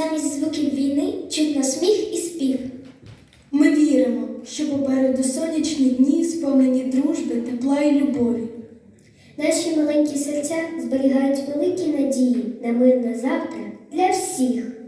замість звуків війни чутно сміх і спів. Ми віримо, що попереду сонячні дні, сповнені дружби, тепла і любові. Наші маленькі серця зберігають великі надії на мирне завтра для всіх.